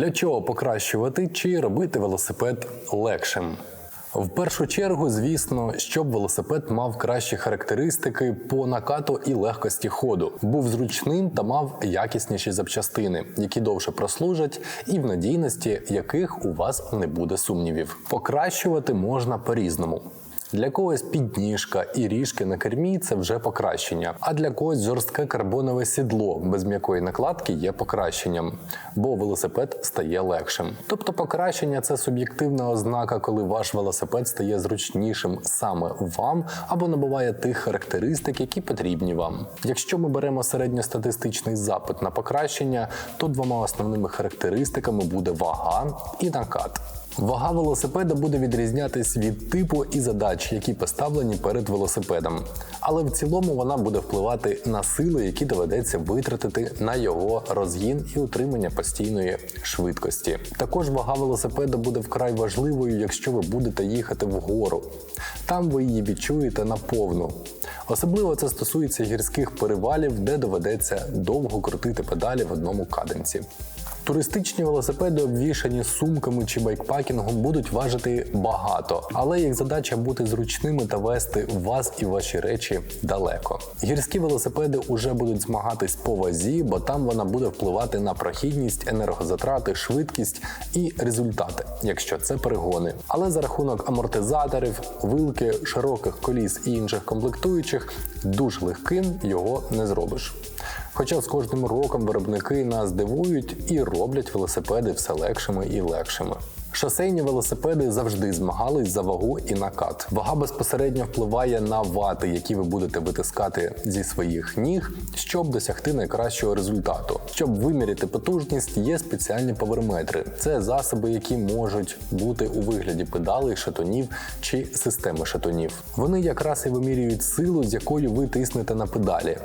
Для чого покращувати чи робити велосипед легшим? В першу чергу, звісно, щоб велосипед мав кращі характеристики по накату і легкості ходу, був зручним та мав якісніші запчастини, які довше прослужать, і в надійності яких у вас не буде сумнівів. Покращувати можна по-різному. Для когось підніжка і ріжки на кермі це вже покращення, а для когось жорстке карбонове сідло без м'якої накладки є покращенням, бо велосипед стає легшим. Тобто покращення це суб'єктивна ознака, коли ваш велосипед стає зручнішим саме вам або набуває тих характеристик, які потрібні вам. Якщо ми беремо середньостатистичний запит на покращення, то двома основними характеристиками буде вага і накат. Вага велосипеда буде відрізнятись від типу і задач, які поставлені перед велосипедом. Але в цілому вона буде впливати на сили, які доведеться витратити на його розгін і утримання постійної швидкості. Також вага велосипеда буде вкрай важливою, якщо ви будете їхати вгору. Там ви її відчуєте наповну. Особливо це стосується гірських перевалів, де доведеться довго крутити педалі в одному каденці. Туристичні велосипеди, обвішані сумками чи байкпакінгом, будуть важити багато, але їх задача бути зручними та вести вас і ваші речі далеко. Гірські велосипеди уже будуть змагатись по вазі, бо там вона буде впливати на прохідність, енергозатрати, швидкість і результати, якщо це перегони. Але за рахунок амортизаторів, вилки, широких коліс і інших комплектуючих, дуже легким його не зробиш. Хоча з кожним роком виробники нас дивують і роблять велосипеди все легшими і легшими. Шосейні велосипеди завжди змагались за вагу і накат. Вага безпосередньо впливає на вати, які ви будете витискати зі своїх ніг, щоб досягти найкращого результату. Щоб виміряти потужність, є спеціальні поверметри. Це засоби, які можуть бути у вигляді педалей, шатунів чи системи шатунів. Вони якраз і вимірюють силу, з якою ви тиснете на педалі.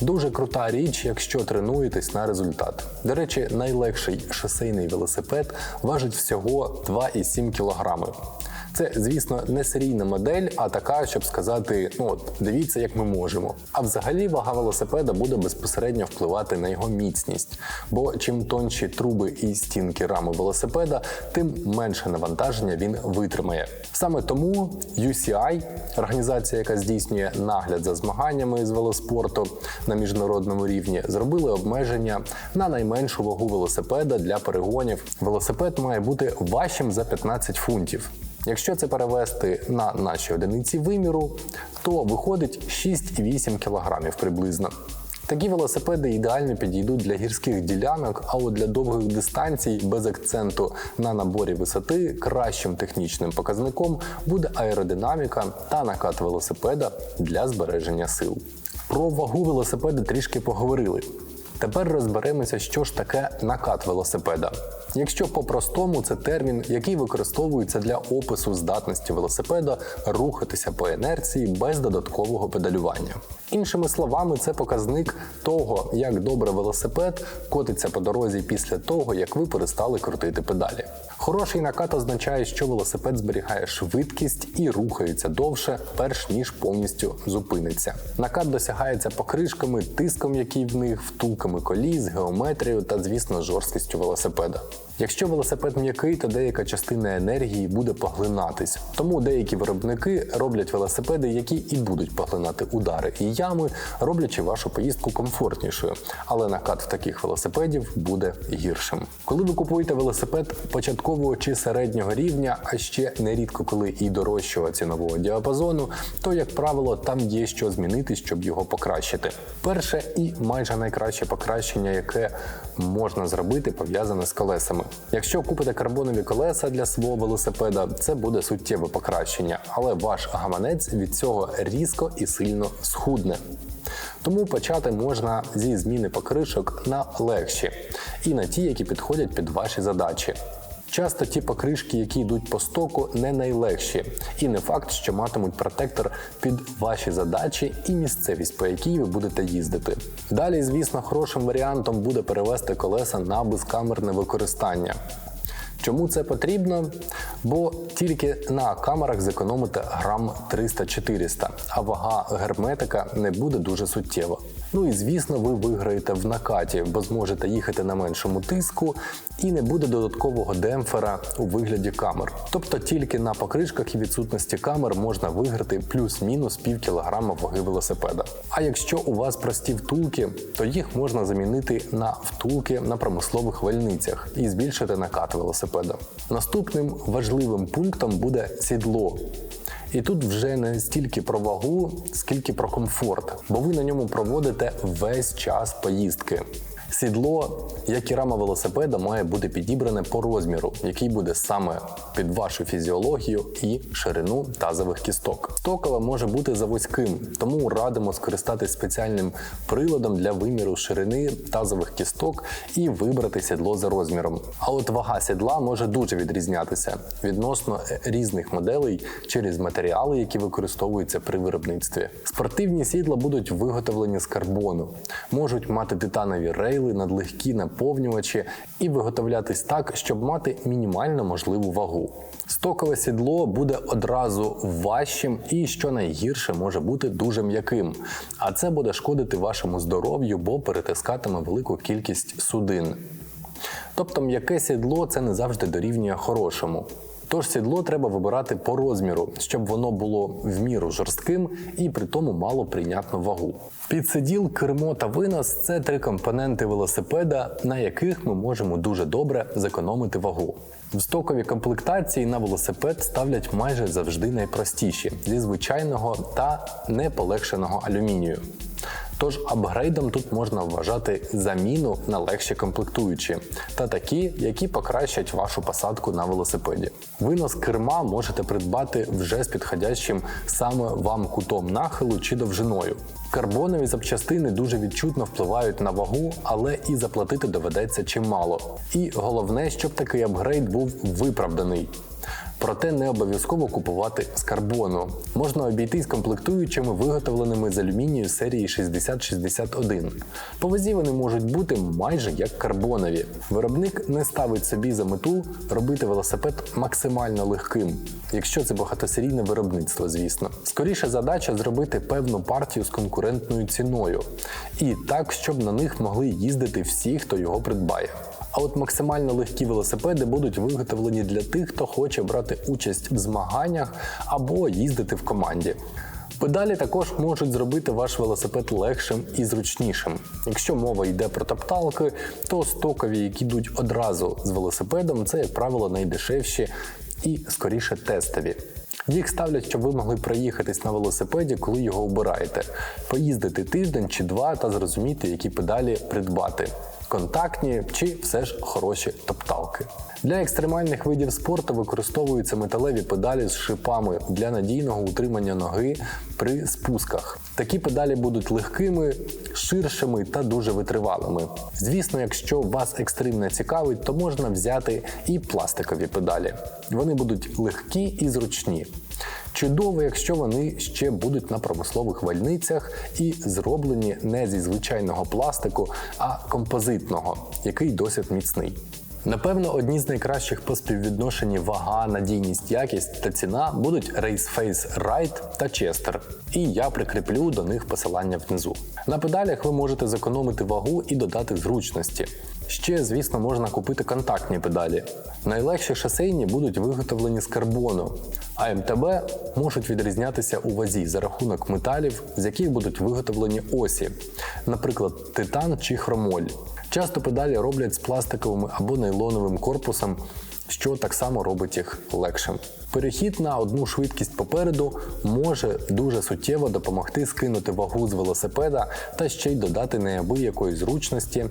Дуже крута річ, якщо тренуєтесь на результат. До речі, найлегший шосейний велосипед важить всього 2,7 кг. Це, звісно, не серійна модель, а така, щоб сказати: ну от дивіться, як ми можемо. А взагалі вага велосипеда буде безпосередньо впливати на його міцність. Бо чим тонші труби і стінки рами велосипеда, тим менше навантаження він витримає. Саме тому UCI, організація, яка здійснює нагляд за змаганнями з велоспорту на міжнародному рівні, зробили обмеження на найменшу вагу велосипеда для перегонів. Велосипед має бути важчим за 15 фунтів. Якщо це перевести на наші одиниці виміру, то виходить 6,8 кг приблизно. Такі велосипеди ідеально підійдуть для гірських ділянок, а от для довгих дистанцій без акценту на наборі висоти кращим технічним показником буде аеродинаміка та накат велосипеда для збереження сил. Про вагу велосипеда трішки поговорили. Тепер розберемося, що ж таке накат велосипеда. Якщо по-простому, це термін, який використовується для опису здатності велосипеда рухатися по інерції без додаткового педалювання. Іншими словами, це показник того, як добре велосипед котиться по дорозі після того, як ви перестали крутити педалі. Хороший накат означає, що велосипед зберігає швидкість і рухається довше, перш ніж повністю зупиниться. Накат досягається покришками, тиском, який в них, втулками коліс, геометрією та, звісно, жорсткістю велосипеда. Якщо велосипед м'який, то деяка частина енергії буде поглинатись. Тому деякі виробники роблять велосипеди, які і будуть поглинати удари і ями, роблячи вашу поїздку комфортнішою. Але накат в таких велосипедів буде гіршим. Коли ви купуєте велосипед початкового чи середнього рівня, а ще нерідко коли і дорожчого цінового діапазону, то як правило там є що змінити, щоб його покращити. Перше і майже найкраще покращення, яке можна зробити, пов'язане з колесами. Якщо купите карбонові колеса для свого велосипеда, це буде суттєве покращення, але ваш гаманець від цього різко і сильно схудне. Тому почати можна зі зміни покришок на легші і на ті, які підходять під ваші задачі. Часто ті покришки, які йдуть по стоку, не найлегші, і не факт, що матимуть протектор під ваші задачі і місцевість, по якій ви будете їздити. Далі, звісно, хорошим варіантом буде перевести колеса на безкамерне використання. Чому це потрібно? Бо тільки на камерах зекономите грам 300-400, а вага герметика не буде дуже суттєва. Ну і звісно, ви виграєте в накаті, бо зможете їхати на меншому тиску і не буде додаткового демпфера у вигляді камер. Тобто тільки на покришках і відсутності камер можна виграти плюс-мінус пів кілограма ваги велосипеда. А якщо у вас прості втулки, то їх можна замінити на втулки на промислових вальницях і збільшити накат велосипеда. Наступним важливим пунктом буде сідло. І тут вже не стільки про вагу, скільки про комфорт, бо ви на ньому проводите весь час поїздки. Сідло, як і рама велосипеда, має бути підібране по розміру, який буде саме під вашу фізіологію і ширину тазових кісток. Стокове може бути завузьким, тому радимо скористатись спеціальним приладом для виміру ширини тазових кісток і вибрати сідло за розміром. А от вага сідла може дуже відрізнятися відносно різних моделей через матеріали, які використовуються при виробництві. Спортивні сідла будуть виготовлені з карбону, можуть мати титанові рейли, надлегкі наповнювачі і виготовлятись так, щоб мати мінімально можливу вагу. Стокове сідло буде одразу важчим і, що найгірше, може бути дуже м'яким. А це буде шкодити вашому здоров'ю, бо перетискатиме велику кількість судин. Тобто м'яке сідло це не завжди дорівнює хорошому. Тож сідло треба вибирати по розміру, щоб воно було в міру жорстким і при тому мало прийнятну вагу. Підсиділ, кермо та винос це три компоненти велосипеда, на яких ми можемо дуже добре зекономити вагу. В стоковій комплектації на велосипед ставлять майже завжди найпростіші зі звичайного та неполегшеного алюмінію. Тож апгрейдом тут можна вважати заміну на легші комплектуючі та такі, які покращать вашу посадку на велосипеді. Винос керма можете придбати вже з підходящим саме вам кутом нахилу чи довжиною. Карбонові запчастини дуже відчутно впливають на вагу, але і заплатити доведеться чимало. І головне, щоб такий апгрейд був виправданий. Проте не обов'язково купувати з карбону. Можна обійтись комплектуючими, виготовленими з алюмінію серії 6061. По вазі вони можуть бути майже як карбонові. Виробник не ставить собі за мету робити велосипед максимально легким, якщо це багатосерійне виробництво, звісно. Скоріше задача зробити певну партію з конкурентною ціною, і так, щоб на них могли їздити всі, хто його придбає. А от максимально легкі велосипеди будуть виготовлені для тих, хто хоче брати участь в змаганнях або їздити в команді. Педалі також можуть зробити ваш велосипед легшим і зручнішим. Якщо мова йде про топталки, то стокові, які йдуть одразу з велосипедом, це, як правило, найдешевші і скоріше тестові. Їх ставлять, щоб ви могли проїхатись на велосипеді, коли його обираєте, поїздити тиждень чи два та зрозуміти, які педалі придбати контактні чи все ж хороші топталки. Для екстремальних видів спорту використовуються металеві педалі з шипами для надійного утримання ноги при спусках. Такі педалі будуть легкими, ширшими та дуже витривалими. Звісно, якщо вас екстрим не цікавить, то можна взяти і пластикові педалі. Вони будуть легкі і зручні. Чудово, якщо вони ще будуть на промислових вальницях і зроблені не зі звичайного пластику, а композитного, який досить міцний. Напевно, одні з найкращих по співвідношенні вага, надійність, якість та ціна будуть Raceface Ride та Chester. І я прикріплю до них посилання внизу. На педалях ви можете зекономити вагу і додати зручності. Ще, звісно, можна купити контактні педалі. Найлегші шосейні будуть виготовлені з карбону, а МТБ можуть відрізнятися у вазі за рахунок металів, з яких будуть виготовлені осі, наприклад, титан чи хромоль. Часто педалі роблять з пластиковим або нейлоновим корпусом, що так само робить їх легшим. Перехід на одну швидкість попереду може дуже суттєво допомогти скинути вагу з велосипеда та ще й додати неабиякої зручності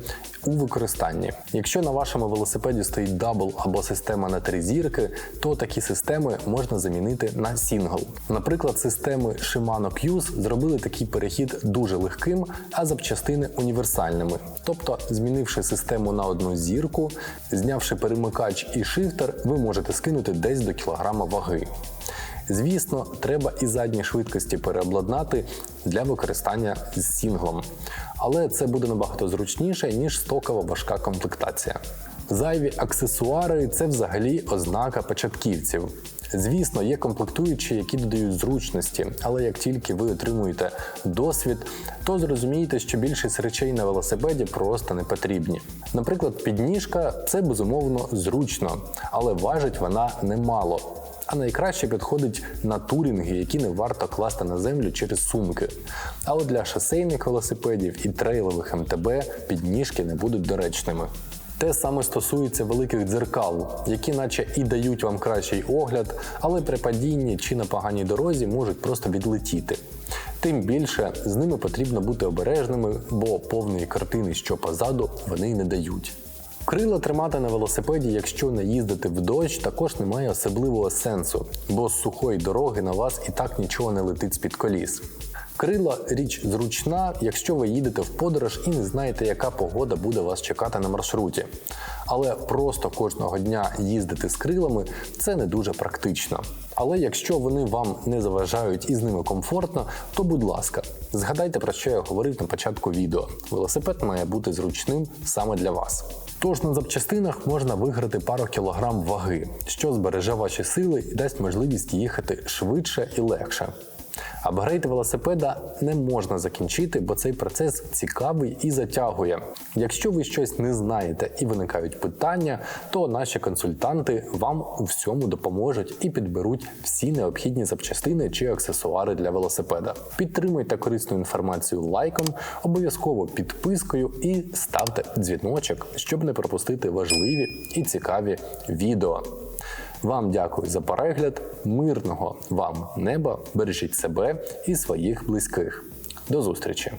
у використанні. Якщо на вашому велосипеді стоїть дабл або система на три зірки, то такі системи можна замінити на сінгл. Наприклад, системи Shimano Qs зробили такий перехід дуже легким, а запчастини універсальними. Тобто, змінивши систему на одну зірку, знявши перемикач і шифтер, ви можете скинути десь до кілограма ваги. Звісно, треба і задні швидкості переобладнати для використання з сінглом, але це буде набагато зручніше, ніж стокова важка комплектація. Зайві аксесуари це взагалі ознака початківців. Звісно, є комплектуючі, які додають зручності, але як тільки ви отримуєте досвід, то зрозумієте, що більшість речей на велосипеді просто не потрібні. Наприклад, підніжка це безумовно зручно, але важить вона немало. А найкраще підходить на турінги, які не варто класти на землю через сумки. Але для шосейних велосипедів і трейлових МТБ підніжки не будуть доречними. Те саме стосується великих дзеркал, які наче і дають вам кращий огляд, але при падінні чи на поганій дорозі можуть просто відлетіти. Тим більше з ними потрібно бути обережними, бо повної картини, що позаду, вони не дають. Крила тримати на велосипеді, якщо не їздити в дощ, також немає особливого сенсу, бо з сухої дороги на вас і так нічого не летить з-під коліс. Крила річ зручна, якщо ви їдете в подорож і не знаєте, яка погода буде вас чекати на маршруті. Але просто кожного дня їздити з крилами це не дуже практично. Але якщо вони вам не заважають і з ними комфортно, то будь ласка, згадайте про що я говорив на початку відео. Велосипед має бути зручним саме для вас. Тож на запчастинах можна виграти пару кілограм ваги, що збереже ваші сили і дасть можливість їхати швидше і легше. Апгрейд велосипеда не можна закінчити, бо цей процес цікавий і затягує. Якщо ви щось не знаєте і виникають питання, то наші консультанти вам у всьому допоможуть і підберуть всі необхідні запчастини чи аксесуари для велосипеда. Підтримуйте корисну інформацію лайком, обов'язково підпискою і ставте дзвіночок, щоб не пропустити важливі і цікаві відео. Вам дякую за перегляд. Мирного вам неба, бережіть себе і своїх близьких. До зустрічі!